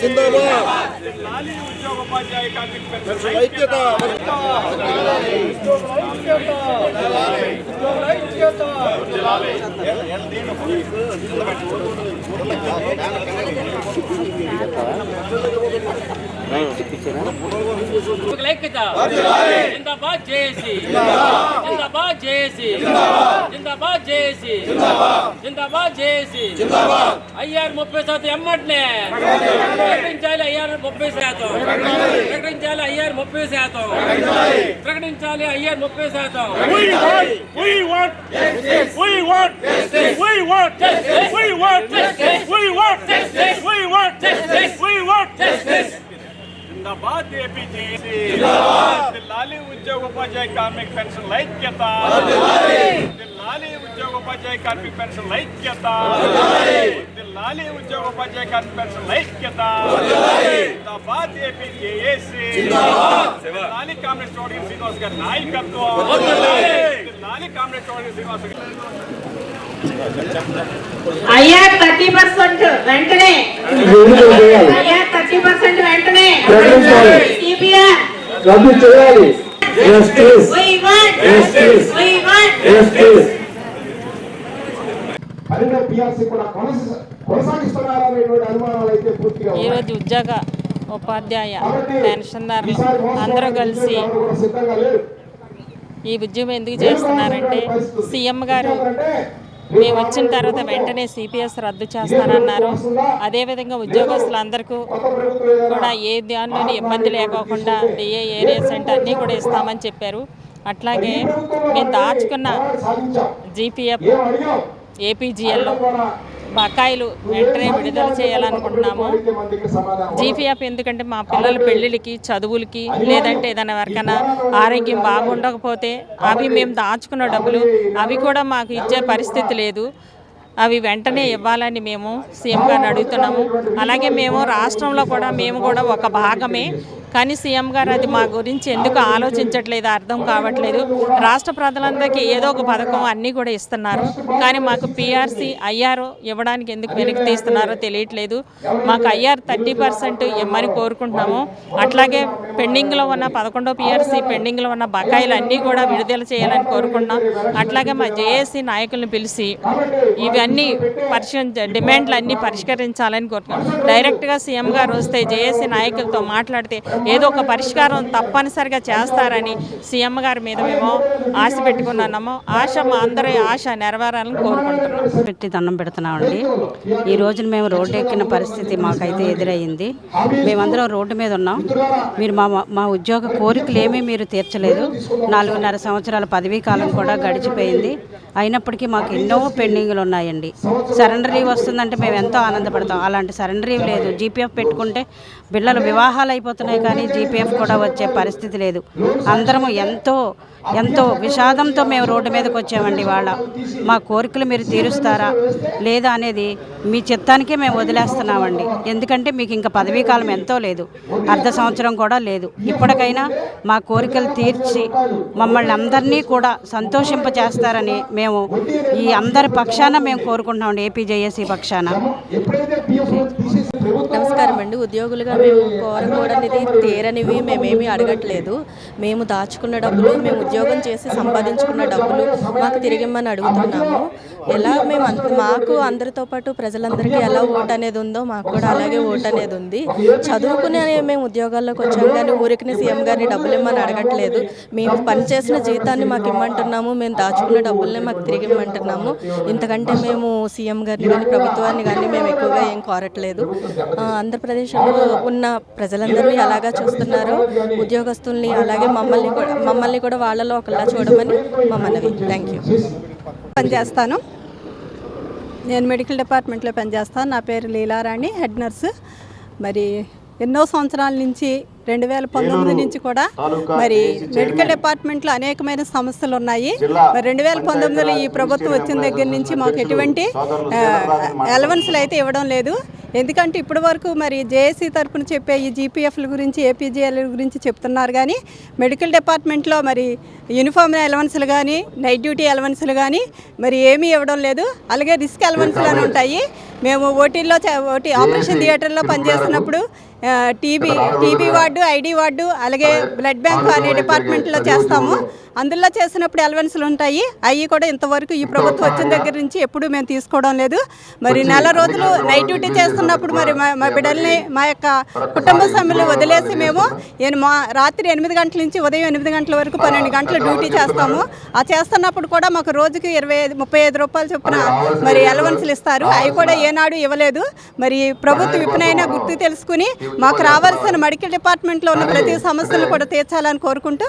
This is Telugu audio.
జిందాబాద్ జిందాబాద్. జేఏసీ జిందాబాద్ జేఏసీ జిందాబాద్ జేఏసీ జిందాబాద్. జేఏసీ ఐఆర్ ముప్పై శాతం ఎమ్మట్నే ఐఆర్ ముప్పై శాతం. ప్రకటించాలి ఐఆర్ ముప్పై శాతం. ప్రకటించాలి ఐఆర్ ముప్పై శాతం. We want, we want, we want, we want, we want, we want, we want, జిందాబాద్ ఏపీజేసీ లాలి ఉద్యోగోపాధ్యాయ కార్మిక పెన్షన్ ఐక్యత లాలి ఉద్యోగోపాధ్యాయ కార్మిక పెన్షన్ ఐక్యత లాలి ఉద్యోగోపాధ్యాయ కార్మిక పెన్షన్ ఐక్యత. జిందాబాద్ ఏపీజేఏసీ లాలి కామ్రేడ్ చౌదరి శ్రీనివాస్ గారి నాయకత్వం. లాలి కామ్రేడ్ చౌదరి శ్రీనివాస్ అయ్యా థర్టీ పర్సెంట్ వెంటనే. అయ్యా థర్టీ పర్సెంట్ వెంటనే. రద్దు చేయాలి. పన్నెండో పిఆర్సీ కూడా కొనస- అనుమానాలు అయితే పూర్తిగా. ఈరోజు ఉద్యోగ ఉపాధ్యాయ పెన్షన్దారులు అందరూ కలిసి. ఈ ఉద్యమం ఎందుకు చేస్తున్నారంటే సీఎం గారు మేము వచ్చిన తర్వాత వెంటనే సిపిఎస్ రద్దు చేస్తానన్నారు. అదేవిధంగా ఉద్యోగస్తులందరికీ కూడా ఏ దానిలోని ఇబ్బంది లేకోకుండా డిఏ ఏరియాస్ అంటే అన్నీ కూడా ఇస్తామని చెప్పారు. అట్లాగే మేము దాచుకున్న జీపీఎఫ్ ఏం అడిగాం? ఏపీజీఎల్ ద్వారా బకాయిలు వెంటనే విడుదల చేయాలనుకుంటున్నాము. జీపీఎఫ్ ఎందుకంటే మా పిల్లల పెళ్ళిళ్ళకి చదువులకి లేదంటే ఏదైనా ఎవరికైనా ఆరోగ్యం బాగుండకపోతే అవి మేము దాచుకున్న డబ్బులు అవి కూడా మాకు ఇచ్చే పరిస్థితి లేదు. అవి వెంటనే ఇవ్వాలని మేము సీఎం గారిని అడుగుతున్నాము. అలాగే మేము రాష్ట్రంలో కూడా మేము కూడా ఒక భాగమే కానీ సీఎం గారు అది మా గురించి ఎందుకు ఆలోచించట్లేదు అర్థం కావట్లేదు. రాష్ట్ర ప్రజలందరికీ ఏదో ఒక పథకం అన్నీ కూడా ఇస్తున్నారు. కానీ మాకు పిఆర్సీ ఐఆర్ ఇవ్వడానికి ఎందుకు వెనక్కి తీస్తున్నారో తెలియట్లేదు. మాకు ఐఆర్ థర్టీ పర్సెంట్ ఇమ్మని కోరుకుంటున్నాము. అట్లాగే పెండింగ్లో ఉన్న పదకొండో పిఆర్సీ పెండింగ్లో ఉన్న బకాయిలు అన్నీ కూడా విడుదల చేయాలని కోరుకుంటున్నాం. అట్లాగే మా జేఏసీ నాయకులను పిలిచి ఇవన్నీ పరిశీలించ డిమాండ్లు అన్నీ పరిష్కరించాలని కోరుకుంటున్నాం. డైరెక్ట్గా సీఎం గారు వస్తే జేఏసీ నాయకులతో మాట్లాడితే ఏదో ఒక పరిష్కారం తప్పనిసరిగా చేస్తారని సీఎం గారి మీద మేము ఆశ పెట్టుకున్నాము. ఆశ మా అందరి ఆశ నెరవేరాలని కోరుకుంటున్నాం. పెట్టి దండం పెడుతున్నామండి. ఈ రోజున మేము రోడ్డు ఎక్కిన పరిస్థితి మాకైతే ఎదురయ్యింది మేమందరం రోడ్డు మీద ఉన్నాం. మీరు మా మా ఉద్యోగ కోరికలు ఏమీ మీరు తీర్చలేదు. నాలుగున్నర సంవత్సరాల పదవీ కాలం కూడా గడిచిపోయింది. అయినప్పటికీ మాకు ఎన్నో పెండింగ్లు ఉన్నాయండి. సరెండర్ లీవ్ వస్తుందంటే మేము ఎంతో ఆనందపడతాం. అలాంటి సరెండర్ లీవ్ లేదు. జీపీఎఫ్ పెట్టుకుంటే పిల్లలు వివాహాలు అయిపోతున్నాయి కానీ జీపీఎఫ్ కూడా వచ్చే పరిస్థితి లేదు. అందరము ఎంతో ఎంతో విషాదంతో మేము రోడ్డు మీదకి వచ్చామండి వాళ్ళ మా కోరికలు మీరు తీరుస్తారా లేదా అనేది మీ చిత్తానికే మేము వదిలేస్తున్నామండి. ఎందుకంటే మీకు ఇంకా పదవీ కాలం ఎంతో లేదు. అర్ధ సంవత్సరం కూడా లేదు. ఇప్పటికైనా మా కోరికలు తీర్చి మమ్మల్ని అందరినీ కూడా సంతోషింప చేస్తారని మేము ఈ అందరి పక్షాన మేము కోరుకుంటున్నామండి. ఏపీజేఏసీ పక్షాన. నమస్కారం అండి. ఉద్యోగులుగా మేము కోరకూడనిది తీరనివి మేమేమీ అడగట్లేదు. మేము దాచుకున్న డబ్బులు మేము ఉద్యోగం చేసి సంపాదించుకున్న డబ్బులు మాకు తిరిగిమ్మని అడుగుతున్నాము. ఎలా మేము అంత- మాకు అందరితో పాటు ప్రజలందరికీ ఎలా ఓటు అనేది ఉందో మాకు కూడా అలాగే ఓటు అనేది ఉంది. చదువుకునే మేము ఉద్యోగాల్లోకి వచ్చాం కానీ ఊరికి సీఎం గారిని డబ్బులు ఇమ్మని అడగట్లేదు. మేము పనిచేసిన జీతాన్ని మాకు ఇమ్మంటున్నాము. మేము దాచుకున్న డబ్బుల్ని మాకు తిరిగి ఇమ్మంటున్నాము ఇంతకంటే మేము సీఎం గారిని కానీ ప్రభుత్వాన్ని కానీ మేము ఎక్కువగా ఏం కోరట్లేదు. ఆంధ్రప్రదేశ్లో ఉన్న ప్రజలందరినీ అలాగా చూస్తున్నారు. ఉద్యోగస్తుల్ని అలాగే మమ్మల్ని కూడా మమ్మల్ని కూడా వాళ్ళలో ఒకలా చూడమని మా మనవి. థ్యాంక్ యూ పనిచేస్తాను. నేను మెడికల్ డిపార్ట్మెంట్లో పనిచేస్తాను. నా పేరు లీలారాణి హెడ్ నర్సు. మరి ఎన్నో సంవత్సరాల నుంచి రెండు వేల పంతొమ్మిది నుంచి కూడా మరి మెడికల్ డిపార్ట్మెంట్లో అనేకమైన సమస్యలు ఉన్నాయి. మరి రెండు వేల పంతొమ్మిదిలో ఈ ప్రభుత్వం వచ్చిన దగ్గర నుంచి మాకు ఎటువంటి అలవెన్స్లు అయితే ఇవ్వడం లేదు. ఎందుకంటే ఇప్పటి వరకు మరి జేఏసీ తరపున చెప్పే ఈ జీపీఎఫ్ల గురించి ఏపీజీఎల్ గురించి చెప్తున్నారు కానీ మెడికల్ డిపార్ట్మెంట్లో మరి యూనిఫామ్ అలవెన్స్లు కానీ నైట్ డ్యూటీ అలవెన్స్లు కానీ మరి ఏమీ ఇవ్వడం లేదు. అలాగే రిస్క్ అలవెన్స్లు అని ఉంటాయి. మేము ఓటీల్లో ఓటీ ఆపరేషన్ థియేటర్లో పనిచేస్తున్నప్పుడు TB TB ward ID ward అలాగే బ్లడ్ బ్యాంక్ అనే డిపార్ట్మెంట్లో చేస్తాము. అందులో చేసినప్పుడు అలవెన్స్లు ఉంటాయి. అవి కూడా ఇంతవరకు ఈ ప్రభుత్వం వచ్చిన దగ్గర నుంచి ఎప్పుడూ మేము తీసుకోవడం లేదు. మరి నెల రోజులు నైట్ డ్యూటీ చేస్తున్నప్పుడు మరి మా బిడ్డల్ని మా యొక్క కుటుంబ సభ్యులు వదిలేసి మేము నేను మా రాత్రి ఎనిమిది గంటల నుంచి ఉదయం ఎనిమిది గంటల వరకు పన్నెండు గంటలు డ్యూటీ చేస్తాము. ఆ చేస్తున్నప్పుడు కూడా మాకు రోజుకి ఇరవై ఐదు ముప్పై ఐదు రూపాయలు చొప్పున మరి అలవెన్స్లు ఇస్తారు. అవి కూడా ఏనాడు ఇవ్వలేదు. మరి ప్రభుత్వం ఇప్పుడైనా గుర్తు తెలుసుకుని మాకు రావాల్సిన మెడికల్ డిపార్ట్మెంట్లో ఉన్న ప్రతి సమస్యలు కూడా తీర్చాలని కోరుకుంటూ